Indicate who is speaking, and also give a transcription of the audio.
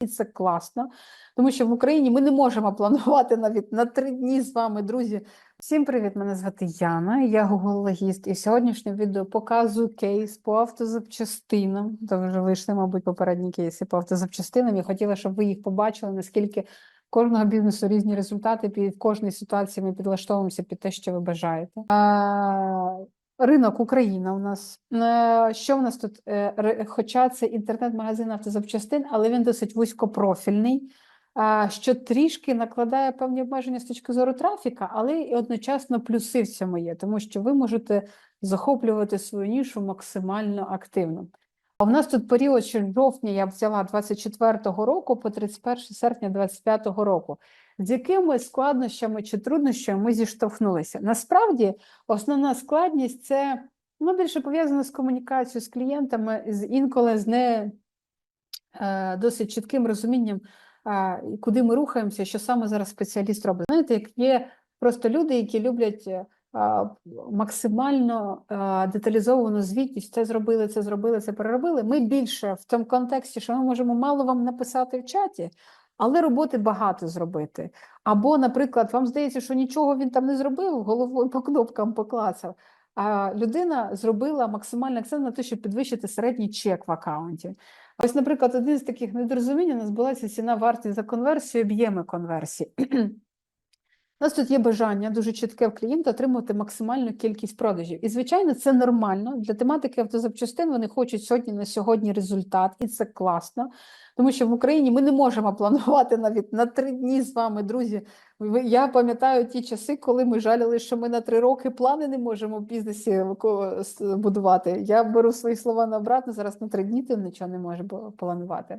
Speaker 1: І це класно, тому що в Україні ми не можемо планувати навіть на три дні з вами, друзі. Всім привіт! Мене звати Яна, я гугл-логіст, і в сьогоднішньому відео показую кейс по автозапчастинам. То вже вийшли, мабуть, попередні кейси по автозапчастинам. Я хотіла, щоб ви їх побачили, наскільки кожного бізнесу різні результати, під в кожній ситуації ми підлаштовуємося під те, що ви бажаєте. Ринок Україна у нас. Е, Що в нас тут? Е, Хоча це інтернет-магазин автозапчастин, але він досить вузькопрофільний, що трішки накладає певні обмеження з точки зору трафіка, але і одночасно плюси в цьому є, тому що ви можете захоплювати свою нішу максимально активно. А в нас тут період з жовтня я взяла 24-го року по 31 серпня 25-го року. З якими складнощами чи труднощами ми зіштовхнулися? Насправді, основна складність це ну, більше пов'язано з комунікацією з клієнтами, з інколи з не е, досить чітким розумінням, е, куди ми рухаємося, що саме зараз спеціаліст робить. Знаєте, як є просто люди, які люблять е, максимально е, деталізовану звітність, це зробили, це зробили, це переробили. Ми більше в тому контексті, що ми можемо мало вам написати в чаті, але роботи багато зробити. Або, наприклад, вам здається, що нічого він там не зробив, головою по кнопкам поклацав. А людина зробила максимальний акцент на те, щоб підвищити середній чек в аккаунті. Ось, наприклад, один з таких недорозумінь у нас була ціна вартість за конверсію, об'єми конверсії. У нас тут є бажання дуже чітке в клієнта отримувати максимальну кількість продажів. І, звичайно, це нормально. Для тематики автозапчастин вони хочуть сьогодні на сьогодні результат, і це класно. Тому що в Україні ми не можемо планувати навіть на три дні з вами, друзі. Я пам'ятаю ті часи, коли ми жаліли, що ми на три роки плани не можемо в бізнесі ко- будувати. Я беру свої слова на обратно. Зараз на три дні ти нічого не можеш планувати.